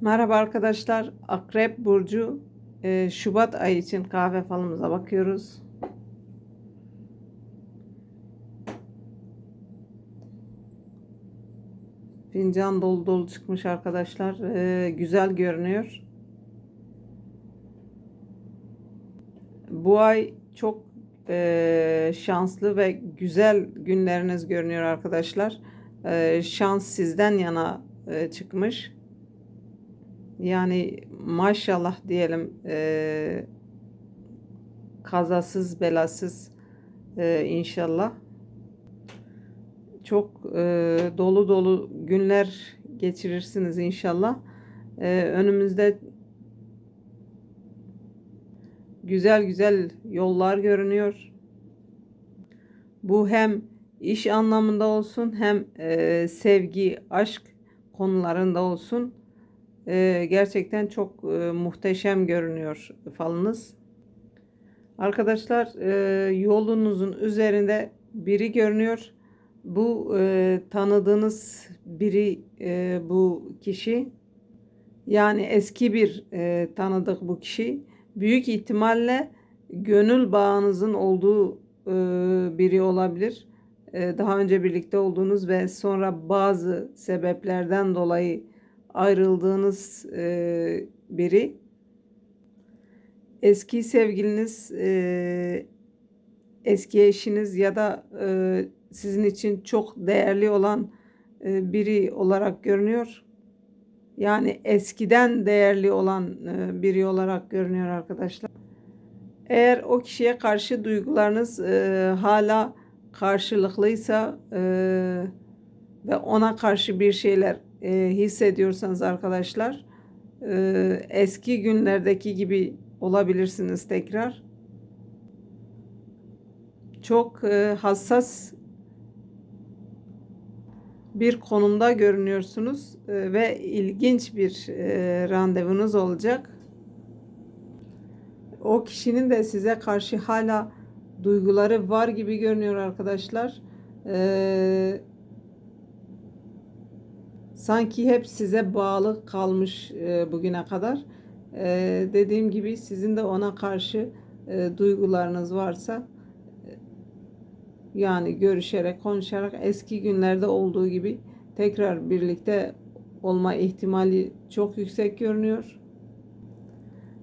Merhaba arkadaşlar. Akrep Burcu e, Şubat ayı için kahve falımıza bakıyoruz. Fincan dolu dolu çıkmış arkadaşlar. E, güzel görünüyor. Bu ay çok e, şanslı ve güzel günleriniz görünüyor arkadaşlar. Şans sizden yana e, çıkmış. Yani maşallah diyelim e, kazasız belasız e, inşallah. Çok e, dolu dolu günler geçirirsiniz inşallah. E, önümüzde güzel güzel yollar görünüyor. Bu hem iş anlamında olsun hem e, sevgi, aşk konularında olsun. E, gerçekten çok e, muhteşem görünüyor falınız. Arkadaşlar e, yolunuzun üzerinde biri görünüyor. Bu e, tanıdığınız biri e, bu kişi. Yani eski bir e, tanıdık bu kişi. Büyük ihtimalle gönül bağınızın olduğu e, biri olabilir. E, daha önce birlikte olduğunuz ve sonra bazı sebeplerden dolayı ayrıldığınız e, biri. Eski sevgiliniz, e, eski eşiniz ya da e, sizin için çok değerli olan e, biri olarak görünüyor. Yani eskiden değerli olan e, biri olarak görünüyor arkadaşlar. Eğer o kişiye karşı duygularınız e, hala karşılıklıysa e, ve ona karşı bir şeyler e, hissediyorsanız arkadaşlar e, eski günlerdeki gibi olabilirsiniz tekrar. Çok e, hassas bir konumda görünüyorsunuz e, ve ilginç bir e, randevunuz olacak. O kişinin de size karşı hala duyguları var gibi görünüyor arkadaşlar. Eee sanki hep size bağlı kalmış e, bugüne kadar. E, dediğim gibi sizin de ona karşı e, duygularınız varsa e, yani görüşerek, konuşarak eski günlerde olduğu gibi tekrar birlikte olma ihtimali çok yüksek görünüyor.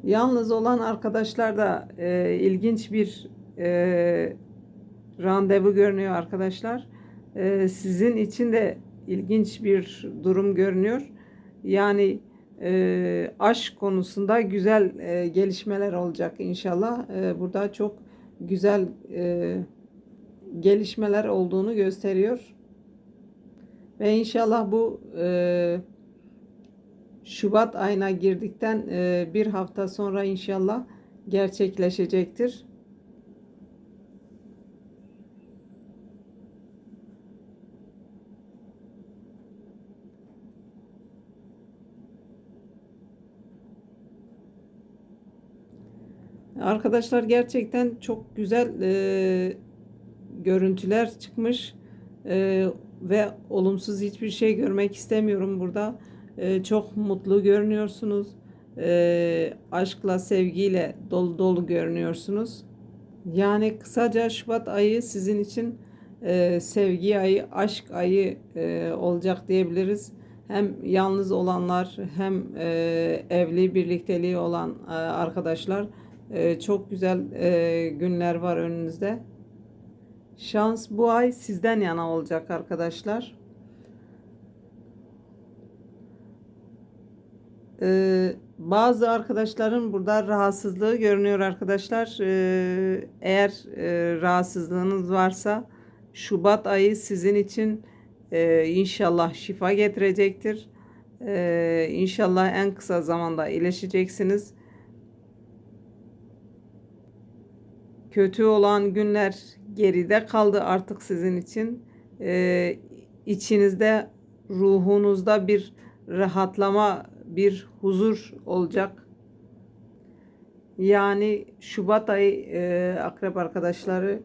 Yalnız olan arkadaşlar da e, ilginç bir e, randevu görünüyor arkadaşlar. E, sizin için de ilginç bir durum görünüyor. Yani e, aşk konusunda güzel e, gelişmeler olacak inşallah. E, burada çok güzel e, gelişmeler olduğunu gösteriyor. Ve inşallah bu e, Şubat ayına girdikten e, bir hafta sonra inşallah gerçekleşecektir. Arkadaşlar gerçekten çok güzel e, görüntüler çıkmış e, ve olumsuz hiçbir şey görmek istemiyorum burada. E, çok mutlu görünüyorsunuz. E, aşkla, sevgiyle dolu dolu görünüyorsunuz. Yani kısaca Şubat ayı sizin için e, sevgi ayı, aşk ayı e, olacak diyebiliriz. Hem yalnız olanlar hem e, evli birlikteliği olan e, arkadaşlar ee, çok güzel e, günler var önünüzde. Şans bu ay sizden yana olacak arkadaşlar. Ee, bazı arkadaşların burada rahatsızlığı görünüyor arkadaşlar. Ee, eğer e, rahatsızlığınız varsa Şubat ayı sizin için e, inşallah şifa getirecektir. Ee, inşallah en kısa zamanda iyileşeceksiniz. Kötü olan günler geride kaldı artık sizin için. Ee, içinizde, ruhunuzda bir rahatlama, bir huzur olacak. Yani Şubat ayı e, akrep arkadaşları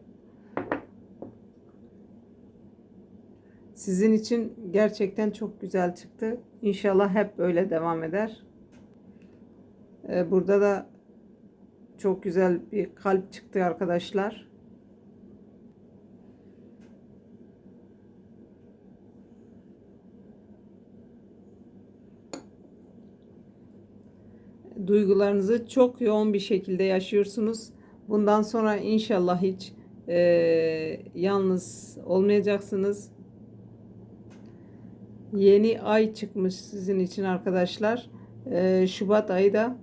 Sizin için gerçekten çok güzel çıktı. İnşallah hep böyle devam eder. Ee, Burada da çok güzel bir kalp çıktı arkadaşlar. Duygularınızı çok yoğun bir şekilde yaşıyorsunuz. Bundan sonra inşallah hiç e, yalnız olmayacaksınız. Yeni ay çıkmış sizin için arkadaşlar. Ee, Şubat ayı da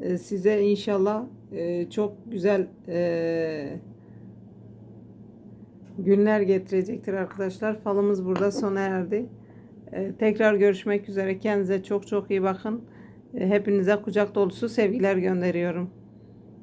e, size inşallah e, çok güzel e, günler getirecektir arkadaşlar. Falımız burada sona erdi. E, tekrar görüşmek üzere. Kendinize çok çok iyi bakın. E, hepinize kucak dolusu sevgiler gönderiyorum.